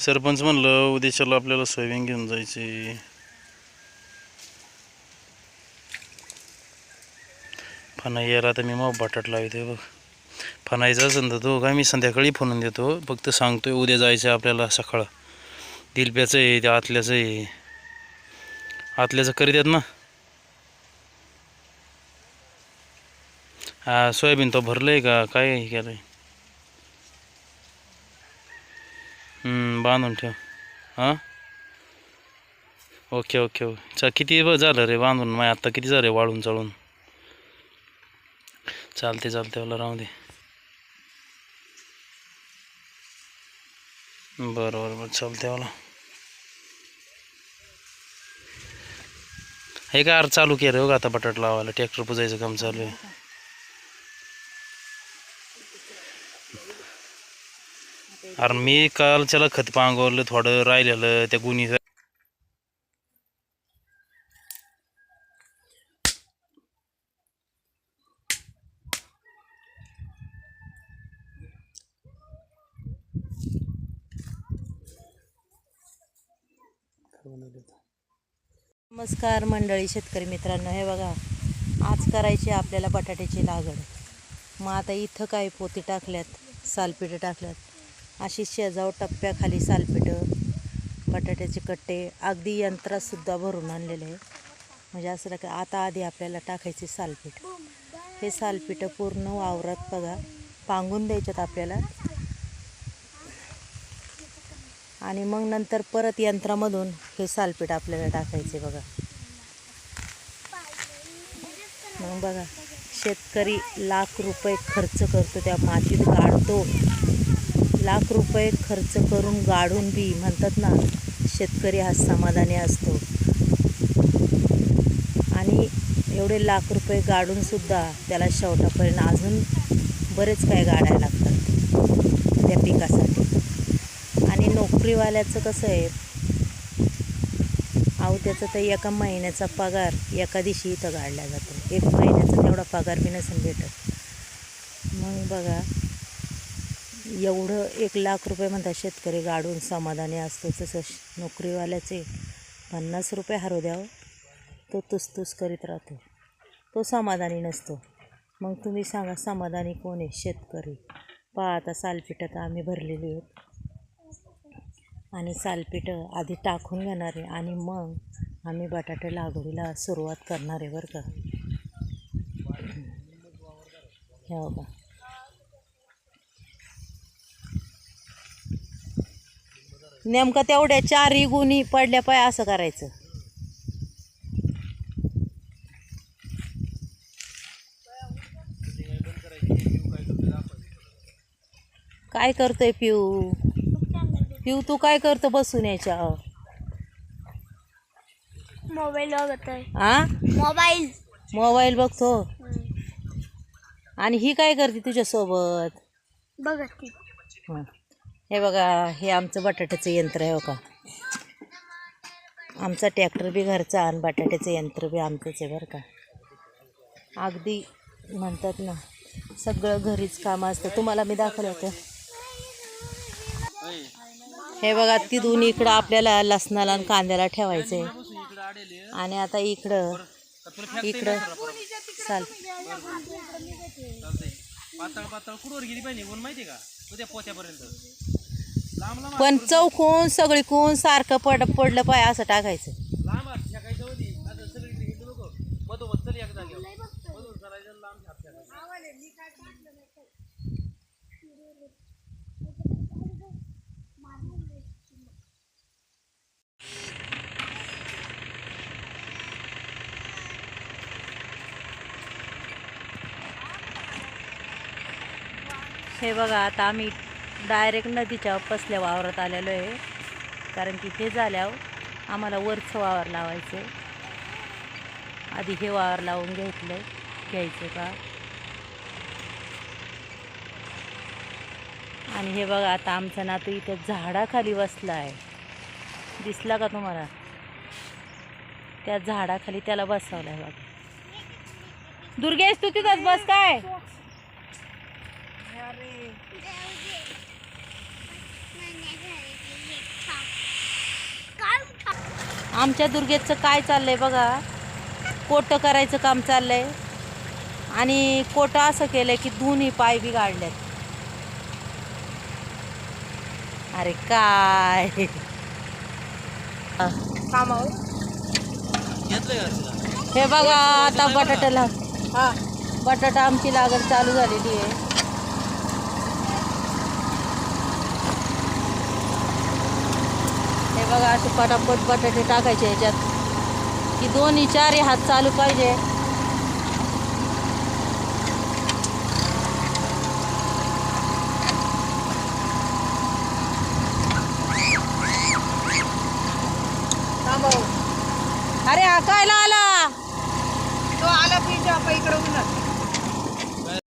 सरपंच म्हणलं उद्याच्याला आपल्याला सोयाबीन घेऊन जायचे फनाई यायला तर मी मग बटाट लावते बघ. फनाईचा असेल तर तो काय मी संध्याकाळी फोनून देतो. फक्त सांगतोय उद्या जायचं आपल्याला सकाळ. दिलप्याचं आहे त्या आतल्याचं आहे. आतल्याचं करी देत ना? हा सोयाबीन तो आहे का? काय केलं आहे बांधून ठेव. हां? Okay okay okay. चा किती झालं रे बांधून? माय आत्ता किती झालं रे वाळून चळून चालते चालते मला राहू दे. बरं बरं बरं. चालते मला हे काय अर्ज चालू केलं हो का आता बटाट लावायला. ट्रॅक्टर पुजायचं काम चालू आहे. अरे मी कालच्याला खत पांगवलं थोडं राहिलेलं त्या गुन्ही नमस्कार मंडळी शेतकरी मित्रांनो. हे बघा आज करायची आपल्याला बटाट्याची लागड मग आता इथं काही पोती टाकल्यात सालपिठं टाकल्यात. अशी शेजाव टप्प्याखाली सालपिठं बटाट्याचे कट्टे अगदी यंत्रातसुद्धा भरून आणलेले आहे म्हणजे असं का आता आधी आपल्याला टाकायचे सालपीठ. हे सालपिठं पूर्ण वावरात बघा पांगून द्यायच्यात आपल्याला. आणि मग नंतर परत यंत्रामधून हे सालपीठ आपल्याला टाकायचे बघा. मग बघा शेतकरी लाख रुपये खर्च करतो त्या मातीत काढतो लाख रुपये खर्च करून गाडून बी म्हणतात ना शेतकरी हा समाधानी असतो. आणि एवढे लाख रुपये गाडून सुद्धा त्याला शेवटापर्यंत अजून बरेच काय गाडायला लागतात त्या पिकासाठी. आणि नोकरीवाल्याचं कसं आहे अहो त्याचं तर एका महिन्याचा पगार एका दिवशी इथं गाडला जातो. एक महिन्याचा तेवढा पगार बी नसेल भेटत. मग बघा एवढं एक लाख रुपये म्हणतात शेतकरी गाडून समाधानी असतो. तसं नोकरीवाल्याचे पन्नास रुपये हरव द्यावं तो तुसतुस करीत राहतो. तो समाधानी नसतो. मग तुम्ही सांगा समाधानी कोण आहे? शेतकरी. पहा आता सालपिठात आम्ही भरलेली आहेत. आणि सालपिठं आधी टाकून घेणार आहे आणि मग आम्ही बटाटे लागवडीला सुरुवात करणार आहे बरं का. हे बघा. नेमकं तेवढ्या चारही गुणी पडल्या पाय असं करायचं. काय करतोय पिऊ? पिऊ तू काय करतो बसून याच्या मोबाईल आ? मोबाईल. मोबाईल बघतो? आणि ही काय करते तुझ्यासोबत? बघत. हे बघा हे आमचं बटाट्याचं यंत्र आहे हो बघा आमचा ट्रॅक्टर बी घरचा आणि बटाट्याचं यंत्र बी आमचंच आहे बरं का? अगदी म्हणतात ना सगळं घरीच कामं असतं. तुम्हाला मी दाखवलं होतं. हे बघा तिथून इकडं आपल्याला लसणाला आणि कांद्याला ठेवायचं आहे. आणि आता इकडं इकडं चाल. पातळ पातळ कुठवर गेली पाहिजे? कोण माहिती का? उद्या पोत्यापर्यंत. पण चौकून सगळीकून सारखं पड पडलं पाय असं टाकायचं. हे बघा आता आम्ही डायरेक्ट नदीच्या पसल्या वावरात आलेलो आहे. कारण की हे झाल्यावर आम्हाला वरचं वावर लावायचं आहे. आधी हे वावर लावून घेतलं घ्यायचं का? आणि हे बघा आता आमचा नातू इथं झाडाखाली बसला आहे. दिसला का तुम्हाला? त्या झाडाखाली त्याला बसवलं आहे बघा. दुर्गेश तू तिथंच बस काय? आमच्या दुर्गेचं काय चाललंय बघा? कोटं करायचं काम चाललंय. आणि कोटं असं केलंय की दोन्ही पाय बी गाडल्यात. अरे काय? हे बघा आता बटाट्याला हा बटाटा आमची लागण चालू झालेली आहे. बघा असे पटापट बटाटे टाकायचे ह्याच्यात की दोन्ही चारही हात चालू पाहिजे. अरे हा कायला आला? तो आला पिंटू आपण इकडे उन्हा